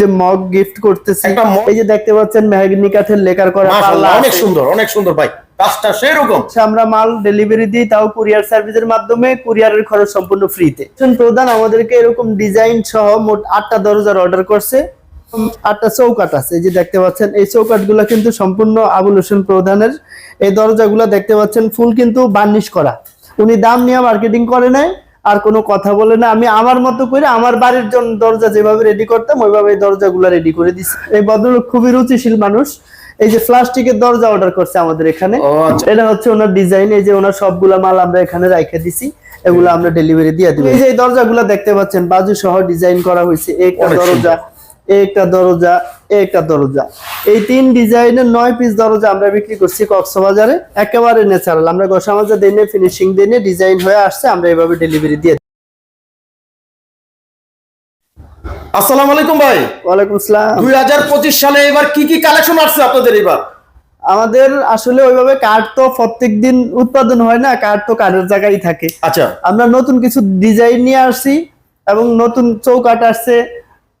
যে mug gift করতেছি এই যে দেখতে পাচ্ছেন মেহগনি কাঠের লেকার করা অনেক সুন্দর অনেক সুন্দর ভাই। কাজটা সেরকম। আমরা মাল ডেলিভারি দিই তাও কুরিয়ার সার্ভিসের মাধ্যমে কুরিয়ারের খরচ সম্পূর্ণ ফ্রিতে প্রধান আমাদেরকে এরকম ডিজাইন সহ মোট আটটা দরজার অর্ডার করছে। আটটা চৌকাট আছে এই যে দেখতে পাচ্ছেন এই চৌকাট কিন্তু সম্পূর্ণ আবুল হোসেন প্রধানের। এই দরজাগুলো দেখতে পাচ্ছেন ফুল কিন্তু বার্নিশ করা। উনি দাম নিয়ে মার্কেটিং করে নাই আর কোনো কথা বলে না। আমি আমার মতো করে আমার বাড়ির জন্য দরজা যেভাবে রেডি করতাম ওইভাবে দরজা গুলা রেডি করে দিচ্ছি এই ভদ্রলোক খুবই রুচিশীল মানুষ। এই যে প্লাস্টিকের দরজা অর্ডার করছে আমাদের এখানে। আচ্ছা। এটা হচ্ছে ওনার ডিজাইন এই যে ওনার সবগুলা মাল আমরা এখানে রাখে দিছি। এগুলো আমরা ডেলিভারি দিয়ে দিব। এই যে দরজাগুলো দেখতে পাচ্ছেন বাজু সহ ডিজাইন করা হয়েছে। একটা দরজা একটা দরজা একটা দরজা। এই তিন ডিজাইনের নয় পিস দরজা আমরা বিক্রি করছি কক্সবাজারে একেবারে ন্যাচারাল আমরা গোসামাজা দিনে ফিনিশিং দিনে ডিজাইন হয়ে আসছে আমরা এইভাবে ডেলিভারি দিয়ে আসসালামু আলাইকুম ভাই। ওয়ালাইকুম আসসালাম দুই হাজার পঁচিশ সালে এবার কি কি কালেকশন আসছে আপনাদের এবার? আমাদের আসলে ওইভাবে কাঠ তো প্রত্যেক দিন উৎপাদন হয় না কাঠ তো কাঠের জায়গায় থাকে। আচ্ছা। আমরা নতুন কিছু ডিজাইন নিয়ে আসছি এবং নতুন চৌকাট আসছে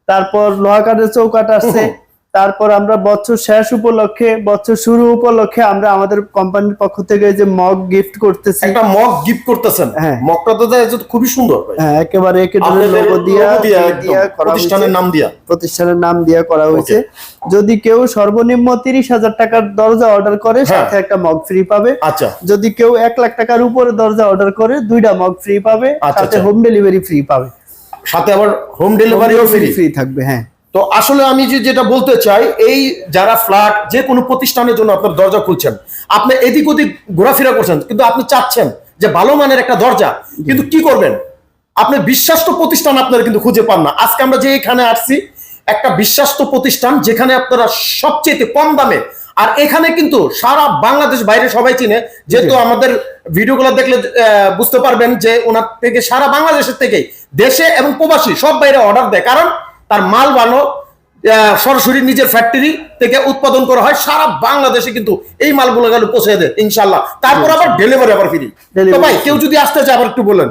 তারপর লোহা কাঠের চৌকাট আসছে তারপর আমরা বছর শেষ উপলক্ষে বছর শুরু উপলক্ষে আমরা আমাদের কোম্পানির পক্ষ থেকে যে মগ গিফট করতেছি। একটা মগ গিফট করতেছেন। হ্যাঁ। মগটা তো খুবই সুন্দর হ্যাঁ একেবারে একে লোগো দিয়া প্রতিষ্ঠানের নাম দিয়া। প্রতিষ্ঠানের নাম দিয়ে করা হয়েছে। যদি কেউ সর্বনিম্ন তিরিশ হাজার টাকার দরজা অর্ডার করে হ্যাঁ। সাথে একটা মগ ফ্রি পাবে। আচ্ছা। যদি কেউ এক লাখ টাকার উপরে দরজা অর্ডার করে দুইটা মগ ফ্রি পাবে আচ্ছা, সাথে। হোম ডেলিভারি ফ্রি পাবে। সাথে আবার হোম ডেলিভারিও ফ্রি ফ্রি থাকবে হ্যাঁ। তো আসলে আমি যে যেটা বলতে চাই এই যারা ফ্ল্যাট যে কোনো প্রতিষ্ঠানের জন্য আপনার দরজা খুলছেন আপনি এদিক ওদিক ঘোরাফেরা করছেন কিন্তু আপনি চাচ্ছেন যে ভালো মানের একটা দরজা কিন্তু কি করবেন? আপনি বিশ্বাস্ত প্রতিষ্ঠান আপনারা কিন্তু খুঁজে পান না। আজকে আমরা যে এখানে আসছি একটা বিশ্বাস্ত প্রতিষ্ঠান যেখানে আপনারা সবচেয়ে কম দামে আর এখানে কিন্তু সারা বাংলাদেশ বাইরে সবাই চিনে যেহেতু আমাদের ভিডিওগুলো দেখলে বুঝতে পারবেন যে ওনার থেকে সারা বাংলাদেশের থেকে দেশে এবং প্রবাসী সব বাইরে অর্ডার দেয়। কারণ তার মাল ভালো আহ, সরাসরি নিজের ফ্যাক্টরি থেকে উৎপাদন করা হয় সারা বাংলাদেশে কিন্তু এই মালগুলো গেলে পৌঁছে দেয় ইনশাল্লাহ তারপর আবার ডেলিভারি আবার ফ্রি তো ভাই কেউ যদি আসতে চায় আবার একটু বলেন।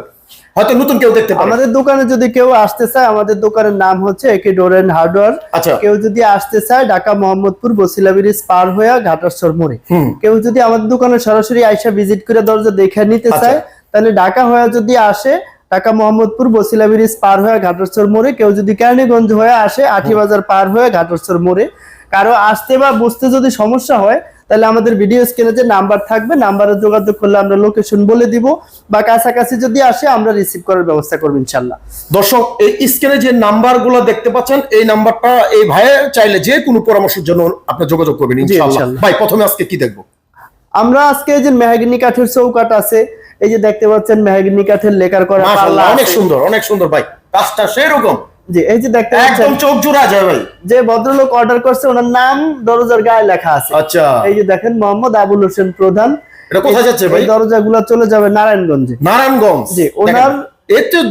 হয়তো নতুন কেউ দেখতে পারে। আমাদের দোকানে যদি কেউ আসতে চায় আমাদের দোকানের নাম হচ্ছে একে ডোর এন্ড হার্ডওয়্যার আচ্ছা। কেউ যদি আসতে চায় ঢাকা মোহাম্মদপুর বসিলা ব্রিজ পার হয়ে ঘাটারসর মোড়ে। কেউ যদি আমাদের দোকানে সরাসরি আইসা ভিজিট করে দরজা দেখে নিতে আচ্ছা। চায় তাহলে ঢাকা হয়ে যদি আসে ঢাকা মোহাম্মদপুর বসিলা ব্রিজ পার হয়ে ঘাটারসর মোড়ে। কেউ যদি কেরানীগঞ্জ হয়ে আসে আঠি বাজার পার হয়ে ঘাটারসর মোড়ে। কারও আসতে বা বুঝতে যদি সমস্যা হয় তাহলে আমাদের ভিডিও স্ক্রিনে যে নাম্বার থাকবে নাম্বারে যোগাযোগ করলে আমরা লোকেশন বলে দিব বা কাছাকাছি যদি আসে আমরা রিসিভ করার ব্যবস্থা করব ইনশাল্লাহ দর্শক এই স্ক্রিনে যে নাম্বারগুলো দেখতে পাচ্ছেন এই নাম্বারটা এই ভাইয়ের চাইলে যে কোনো পরামর্শের জন্য আপনি যোগাযোগ করবেন। ভাই প্রথমে আজকে কি দেখব? আমরা আজকে যে মেহাগিনি কাঠের চৌকাট আছে এই যে দেখতে পাচ্ছেন মেহাগিনি কাঠের লেকার করা অনেক সুন্দর অনেক সুন্দর ভাই কাজটা সেরকম। জি এই যে দেখতে একদম চোখ জোড়া যায় ভাই। যে ভদ্রলোক অর্ডার করছে ওনার নাম দরজার গায়ে লেখা আছে। আচ্ছা। এই যে দেখেন মোহাম্মদ আবুল হোসেন প্রধান। এটা কোথায় যাচ্ছে ভাই? দরজাগুলো চলে যাবে নারায়ণগঞ্জে। নারায়ণগঞ্জ। জি, ওনার-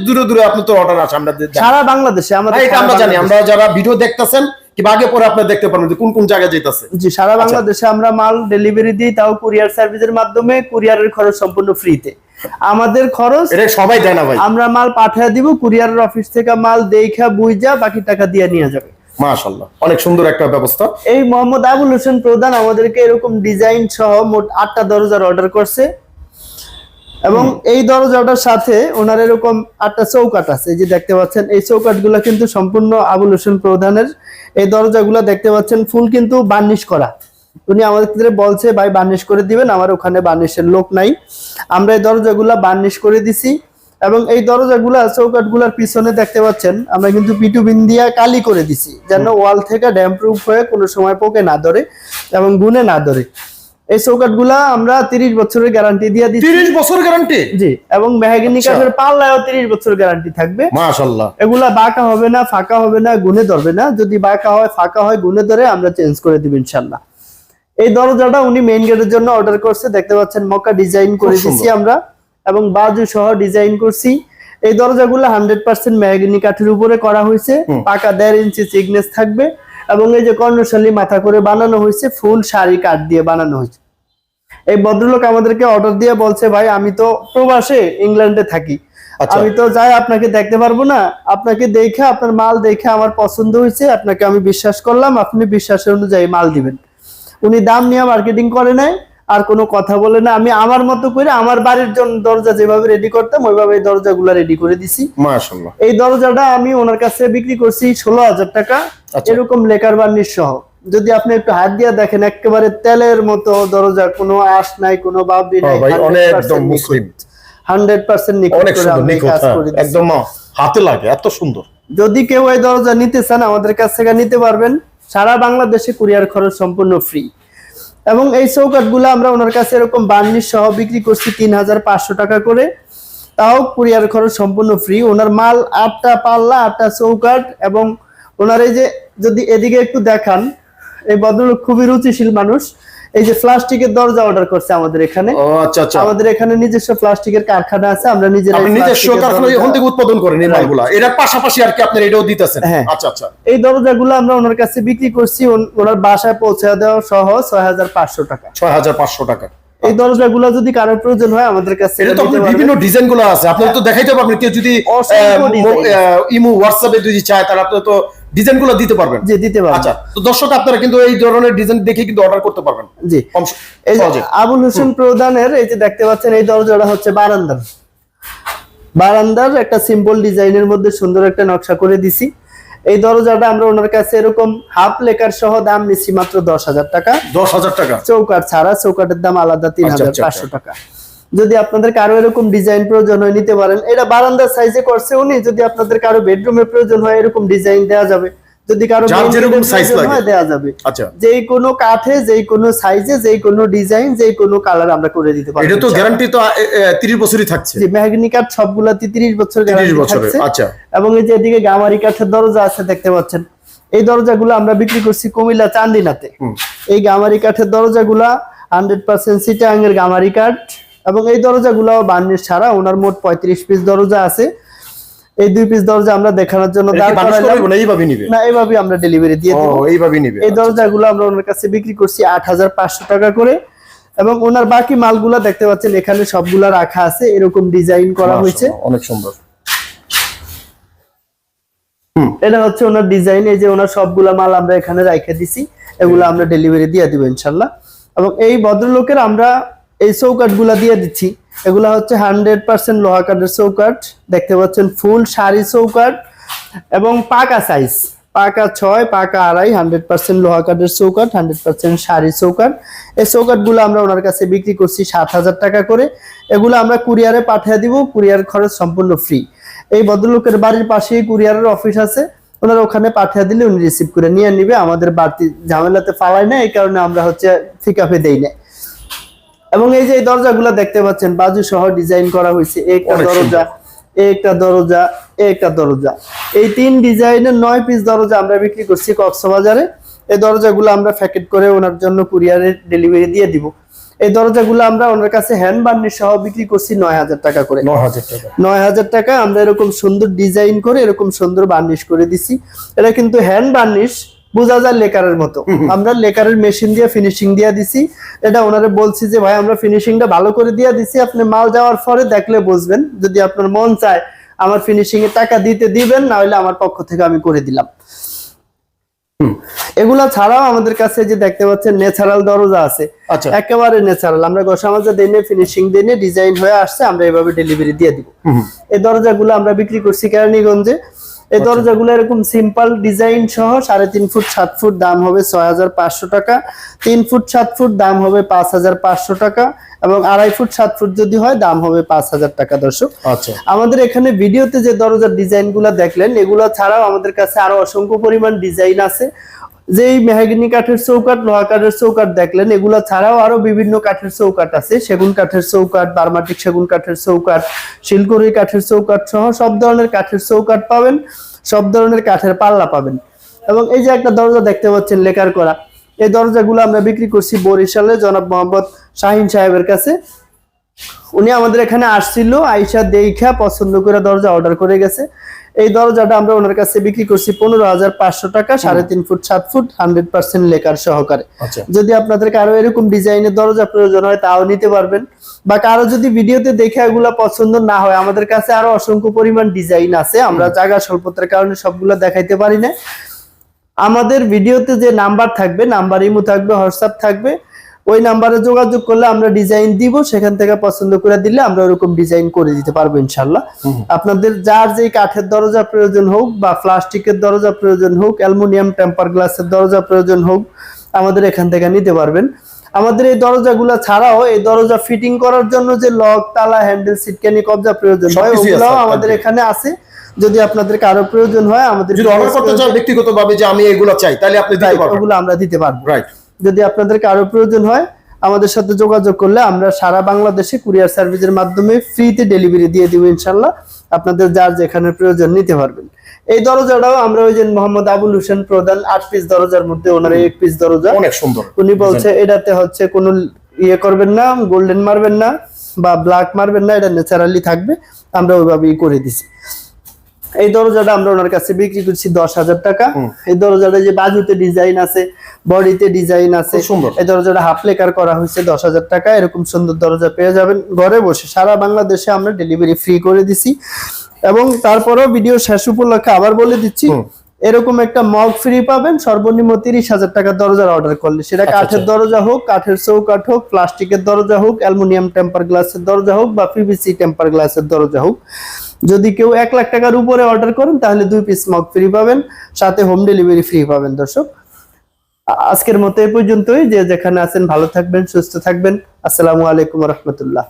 দূরে দূরে আপনি তো অর্ডার আছে আমরা সারা বাংলাদেশে এটা আমরা জানি আমরা যারা ভিডিও দেখতেছেন কিংবা আগে পরে দেখতে পারবেন যে কোন কোন জায়গায় যেতেছে জি সারা আচ্ছা। বাংলাদেশে আমরা মাল ডেলিভারি দিই তাও কুরিয়ার সার্ভিসের মাধ্যমে কুরিয়ারের খরচ সম্পূর্ণ ফ্রিতে আমাদের খরচ এটা সবাই দেয় না ভাই। আমরা মাল পাঠিয়ে দিব কুরিয়ারের অফিস থেকে মাল দেখা বুঝা বাকি টাকা দিয়ে নিয়ে যাবে। মাশাআল্লাহ। অনেক সুন্দর একটা ব্যবস্থা। এই মোহাম্মদ আবুল হোসেন প্রধান আমাদেরকে এরকম ডিজাইন সহ মোট আটটা দরজার অর্ডার করছে। এবং এই দরজাটার সাথে ওনার এরকম আটটা চৌকাট আছে। যে দেখতে পাচ্ছেন এই চৌকাটগুলো কিন্তু সম্পূর্ণ আবুল হোসেন প্রধানের। এই দরজাগুলো দেখতে পাচ্ছেন ফুল কিন্তু বার্নিশ করা। উনি আমাদের ক্ষেত্রে বলছে ভাই বার্নিশ করে দিবেন আমার ওখানে বার্নিশের লোক নাই। আমরা এই দরজাগুলা বার্নিশ করে দিছি এবং এই দরজাগুলা চৌকাটগুলার পিছনে দেখতে পাচ্ছেন আমরা কিন্তু পিটু বিন দিয়া কালি করে দিছি যেন ওয়াল থেকে ড্যাম প্রুফ হয়ে কোনো সময় পোকে না ধরে এবং গুনে না ধরে। এই চৌকাটগুলা আমরা তিরিশ বছরের গ্যারান্টি দিয়ে দিচ্ছি তিরিশ বছর গ্যারান্টি জি এবং মেহাগিনি আচ্ছা। কাঠের পাল্লায়ও তিরিশ বছর গ্যারান্টি থাকবে। মাশাআল্লাহ। এগুলা বাঁকা হবে না ফাঁকা হবে না গুনে ধরবে না। যদি বাঁকা হয় ফাঁকা হয় গুনে ধরে আমরা চেঞ্জ করে দিব ইনশাল্লাহ এই দরজাটা উনি মেইন গেটের জন্য অর্ডার করছে। দেখতে পাচ্ছেন মক্কা ডিজাইন করে দিছি আমরা এবং বাজু সহ ডিজাইন করছি। এই দরজাগুলো হান্ড্রেড পার্সেন্ট মেহাগিনি কাঠের উপরে করা হয়েছে। পাকা দেড় ইঞ্চি চিকনেস থাকবে এবং এই যে কর্ণশালী মাথা করে বানানো হয়েছে ফুল শাড়ি কাঠ দিয়ে বানানো হয়েছে। এই ভদ্রলোক আমাদেরকে অর্ডার দিয়ে বলছে ভাই আমি তো প্রবাসে ইংল্যান্ডে থাকি। আচ্ছা। আমি তো যাই আপনাকে দেখতে পারব না। আপনাকে দেখে আপনার মাল দেখে আমার পছন্দ হয়েছে। আপনাকে আমি বিশ্বাস করলাম। আপনি বিশ্বাসের অনুযায়ী মাল দিবেন। উনি দাম নিয়ে মার্কেটিং করে নাই আর কোনো কথা বলে না। আমি আমার মতো করে আমার বাড়ির জন্য দরজা যেভাবে রেডি করতাম ওইভাবে এই দরজাগুলো রেডি করে দিছি। এই দরজাটা আমি ওনার কাছে বিক্রি করছি ষোলো হাজার টাকা আচ্ছা। এরকম লেকার বার্নিশ সহ। যদি আপনি একটু হাত দিয়ে দেখেন একেবারে তেলের মতো দরজা কোনো আশ নাই কোনো বাবরি নাই হ্যাঁ একদম মুসলিম। হান্ড্রেড পার্সেন্ট কাজ হ্যাঁ। একদম হাতে লাগে এত সুন্দর। যদি কেউ এই দরজা নিতে চান আমাদের কাছ থেকে নিতে পারবেন। সারা বাংলাদেশে কুরিয়ার খরচ সম্পূর্ণ ফ্রি এবং এই চৌকাটগুলো আমরা ওনার কাছে এরকম বার্নিশ সহ বিক্রি করছি তিন হাজার পাঁচশো টাকা করে। তাও কুরিয়ার খরচ সম্পূর্ণ ফ্রি ওনার মাল আটটা পাল্লা, আটটা চৌকাট এবং ওনার এই যে যদি এদিকে একটু দেখান, এই ভদ্রলোক খুবই রুচিশীল মানুষ। এই যে প্লাস্টিকের দরজা অর্ডার করছে আমাদের এখানে। ও আচ্ছা আচ্ছা। আমাদের এখানে নিজস্ব প্লাস্টিকের কারখানা আছে আমরা নিজেরা নিজস্ব কারখানা এখান থেকে উৎপাদন করেন এই মালগুলা। এটার পাশাপাশি আর কি আপনার এটাও দিতেছেন? হ্যাঁ। আচ্ছা আচ্ছা। এই দরজাগুলো আমরা ওনার কাছে বিক্রি করছি ওনার বাসায় পৌঁছে দেওয়া সহ ছয় হাজার পাঁচশো টাকা। ছয় হাজার পাঁচশো টাকা। এই দরজাগুলো যদি কারোর প্রয়োজন হয় আমাদের কাছে এটা তো আপনার। বিভিন্ন ডিজাইনগুলো আছে। আপনার তো দেখাইতে পারবেন কেউ যদি ইমো হোয়াটসঅ্যাপে যদি চায় তাহলে আপনি তো ডিজাইনগুলো দিতে পারবেন। জি দিতে পারবেন। আচ্ছা তো দর্শক আপনারা কিন্তু এই ধরনের ডিজাইন দেখে কিন্তু অর্ডার করতে পারবেন। জি। এই যে আবুল হোসেন প্রধানের এই যে দেখতে পাচ্ছেন এই দরজাটা হচ্ছে বারান্দার। বারান্দার একটা সিম্পল ডিজাইনের মধ্যে সুন্দর একটা নকশা করে দিছি। এই দরজাটা আমরা ওনার কাছে এরকম হাফ লেকার সহ দাম নিচ্ছি মাত্র দশ হাজার টাকা। দশ হাজার টাকা। চৌকাট ছাড়া চৌকাটের দাম আলাদা তিন আচ্ছা, হাজার আচ্ছা, পাঁচশো টাকা। যদি আপনাদের কারও এরকম ডিজাইন প্রয়োজন হয় নিতে পারেন এটা বারান্দার সাইজে করছে উনি যদি আপনাদের কারও বেডরুমের প্রয়োজন হয় এরকম ডিজাইন দেওয়া যাবে। যদি কারও যেরকম প্রয়োজন লাগে। দেওয়া যাবে। আচ্ছা। যে কোনো কাঠে যে কোনো সাইজে যে কোনো ডিজাইন যে কোনো কালার আমরা করে দিতে পারব। এটা তো গ্যারান্টি তো তিরিশ বছরই থাকছে। জি মেহগনি কাঠ সবগুলাতে 30 বছর গ্যারান্টি থাকছে। আচ্ছা। এবং এই যে এদিকে গামারি কাঠের দরজা আছে দেখতে পাচ্ছেন। এই দরজাগুলো আমরা বিক্রি করছি কুমিল্লা চান্দিনাতে। এই গামারি কাঠের দরজাগুলা হান্ড্রেড পার্সেন্ট সিটাং এর গামারি কাঠ। এবং এই দরজাগুলো বার্নিশ ছাড়া ওনার মোট পঁয়ত্রিশ পিস দরজা আছে। এই দুই পিস দরজা আমরা দেখানোর জন্য না এইভাবে আমরা ডেলিভারি দিয়ে দেবো। এইভাবে নিবে এই দরজাগুলো আমরা ওনার কাছে বিক্রি করছি আট হাজার পাঁচশো টাকা করে। এবং ওনার বাকি মালগুলা দেখতে পাচ্ছেন এখানে সবগুলা রাখা আছে এরকম ডিজাইন করা হয়েছে। অনেক সুন্দর। এটা হচ্ছে ওনার ডিজাইন এই যে ওনার সবগুলা মাল আমরা এখানে রাইখে দিছি এগুলো আমরা ডেলিভারি দিয়ে দিব ইনশাল্লাহ এবং এই ভদ্রলোকের আমরা এই চৌকাটগুলা দিয়ে দিচ্ছি। এগুলা হচ্ছে হান্ড্রেড পার্সেন্ট লোহা কাঠের চৌকাট দেখতে পাচ্ছেন ফুল শাড়ি চৌকাট এবং পাকা সাইজ পাকা ছয়, পাকা আড়াই, হান্ড্রেড পার্সেন্ট লোহা কাঠের চৌকাট হান্ড্রেড পার্সেন্ট শাড়ি চৌকাট এই চৌকাটগুলো আমরা ওনার কাছে বিক্রি করছি সাত হাজার টাকা করে। এগুলো আমরা কুরিয়ারে পাঠিয়ে দিব, কুরিয়ার খরচ সম্পূর্ণ ফ্রি এই ভদ্রলোকের বাড়ির পাশেই কুরিয়ারের অফিস আছে। ওনারা ওখানে পাঠিয়ে দিলে উনি রিসিভ করে নিয়ে নিবে। আমাদের বাড়তি ঝামেলাতে ফালাই না, এই কারণে আমরা হচ্ছে ফিকাপে দেই না। এবং এই যে দরজাগুলো দেখতে পাচ্ছেন বাজু সহ ডিজাইন করা হয়েছে। একটা দরজা একটা দরজা একটা দরজা। এই তিন ডিজাইনের নয় পিস দরজা আমরা বিক্রি করছি কক্সবাজারে। এই দরজাগুলো আমরা প্যাকেট করে ওনার জন্য কুরিয়ারে ডেলিভারি দিয়ে দিব। এই দরজাগুলো আমরা ওনার কাছে হ্যান্ড বার্নিশ সহ বিক্রি করছি নয় হাজার টাকা করে। নয় হাজার টাকা। নয় হাজার টাকা আমরা এরকম সুন্দর ডিজাইন করে এরকম সুন্দর বার্নিশ করে দিছি। এটা কিন্তু হ্যান্ড বার্নিশ বোঝা যায় লেকারের মতো। আমরা লেকারের মেশিন দিয়ে ফিনিশিং দিয়ে দিছি। এটা ওনারে বলছি যে ভাই আমরা ফিনিশিংটা ভালো করে দিয়ে দিছি। আপনি মাল যাওয়ার পরে দেখলে বুঝবেন। যদি আপনার মন চায় আমার ফিনিশিং এর টাকা দিতে দিবেন না হলে আমার পক্ষ থেকে আমি করে দিলাম। এগুলা ছাড়াও আমাদের কাছে যে দেখতে পাচ্ছেন ন্যাচারাল দরজা আছে। আচ্ছা। একেবারে ন্যাচারাল আমরা গোসা মাজা দিনে ফিনিশিং দিনে ডিজাইন হয়ে আসছে আমরা এভাবে ডেলিভারি দিয়ে দিব। এই দরজাগুলো আমরা বিক্রি করছি কেরানীগঞ্জে। এই দরজাগুলো এরকম সিম্পল ডিজাইন সহ সাড়ে তিন ফুট সাত ফুট দাম হবে ছয় হাজার পাঁচশো টাকা। তিন ফুট সাত ফুট দাম হবে পাঁচ হাজার পাঁচশো টাকা এবং আড়াই ফুট সাত ফুট যদি হয় দাম হবে পাঁচ হাজার টাকা দর্শক। আচ্ছা। আমাদের এখানে ভিডিওতে যে দরজার ডিজাইনগুলা দেখলেন এগুলো ছাড়াও আমাদের কাছে আরও অসংখ্য পরিমাণ ডিজাইন আছে। যেই মেহাগিনি কাঠের চৌকাট লোহা কাঠের চৌকাট দেখলেন, এগুলো ছাড়াও আরও বিভিন্ন কাঠের চৌকাট আছে। সেগুন কাঠের চৌকাট বার্মাটিক সেগুন কাঠের চৌকাট শিলকুড়ি কাঠের চৌকাট সহ সব ধরনের কাঠের চৌকাট পাবেন, সব ধরনের কাঠের পাল্লা পাবেন। এবং এই যে একটা দরজা দেখতে পাচ্ছেন লেকার করা, এই দরজাগুলো আমরা বিক্রি করছি বরিশালে জনাব মোহাম্মদ শাহিন সাহেবের কাছে। উনি আমাদের এখানে আসছিল, আইসা দেখা পছন্দ করে দরজা অর্ডার করে গেছে। এই দরজাটা আমরা ওনার কাছে বিক্রি করছি পনেরো হাজার পাঁচশো টাকা সাড়ে তিন ফুট সাত ফুট হান্ড্রেড পার্সেন্ট লেকার সহকারে। আচ্ছা। যদি আপনাদের কারও এরকম ডিজাইনের দরজা প্রয়োজন হয় তাও নিতে পারবেন। বা কারও যদি ভিডিওতে দেখে এগুলা পছন্দ না হয় আমাদের কাছে আরও অসংখ্য পরিমাণ ডিজাইন আছে আমরা জায়গা স্বল্পতার কারণে সবগুলো দেখাইতে পারি না। আমাদের ভিডিওতে যে নাম্বার থাকবে নাম্বার ইমো থাকবে হোয়াটসঅ্যাপ থাকবে ওই নাম্বারে যোগাযোগ করলে আমরা ডিজাইন দিব সেখান থেকে পছন্দ করে দিলে আমরা ওরকম ডিজাইন করে দিতে পারব ইনশাল্লাহ। আপনাদের যার যে কাঠের দরজা প্রয়োজন হোক বা প্লাস্টিকের দরজা প্রয়োজন হোক অ্যালুমিনিয়াম টেম্পার গ্লাসের দরজা প্রয়োজন হোক আমাদের এখান থেকে নিতে পারবেন। আমাদের এই দরজাগুলো ছাড়াও এই দরজা ফিটিং করার জন্য যে লক তালা হ্যান্ডেল সিটকানি কবজা প্রয়োজন হয় ওগুলাও আমাদের এখানে আছে। যদি আপনাদের কারও প্রয়োজন হয় আমাদের অর্ডার করতে চান ব্যক্তিগত ভাবে যে আমি এগুলো চাই তাহলে আপনি দিতে পারবেন। ওগুলো আমরা দিতে পারব। রাইট যদি আপনাদেরকে কারও প্রয়োজন হয় আমাদের সাথে যোগাযোগ করলে আমরা সারা বাংলাদেশে কুরিয়ার সার্ভিসের মাধ্যমে ফ্রিতে ডেলিভারি দিয়ে দিব ইনশাল্লাহ আপনাদের যার যেখানে প্রয়োজন নিতে পারবেন। এই দরজাটাও আমরা ওই যে মোহাম্মদ আবুল হোসেন প্রধান আট পিস দরজার মধ্যে ওনার এক পিস দরজা। অনেক সুন্দর। উনি বলছে এটাতে হচ্ছে কোনো ইয়ে করবেন না গোল্ডেন মারবেন না বা ব্ল্যাক মারবেন না এটা ন্যাচারালি থাকবে। আমরা ওইভাবেই করে দিছি। এই দরজাটা আমরা ওনার কাছে বিক্রি করছি দশ হাজার টাকা। এই দরজাটা যে বাজুতে ডিজাইন আছে বডিতে ডিজাইন আছে এই দরজাটা হাফ লেকার করা হয়েছে দশ হাজার টাকা। এরকম সুন্দর দরজা পেয়ে যাবেন ঘরে বসে। সারা বাংলাদেশে আমরা ডেলিভারি ফ্রি করে দিছি। এবং তারপরেও ভিডিও শেষ উপলক্ষে আবার বলে দিচ্ছি এরকম একটা মগ ফ্রি পাবেন সর্বনিম্ন তিরিশ হাজার টাকা দরজার অর্ডার করলে। সেটা আচ্ছা, কাঠের দরজা হোক কাঠের চৌকাঠ হোক প্লাস্টিকের দরজা হোক অ্যালুমিনিয়াম টেম্পার গ্লাসের দরজা হোক বা পিভিসি টেম্পার গ্লাসের দরজা হোক। যদি কেউ এক লাখ টাকার উপরে অর্ডার করেন, তাহলে দুই পিস মগ ফ্রি পাবেন, সাথে হোম ডেলিভারি ফ্রি পাবেন দর্শক। আজকের মতো এ পর্যন্তই, যে যেখানে আছেন ভালো থাকবেন, সুস্থ থাকবেন। আসসালামু আলাইকুম রহমতুল্লাহ।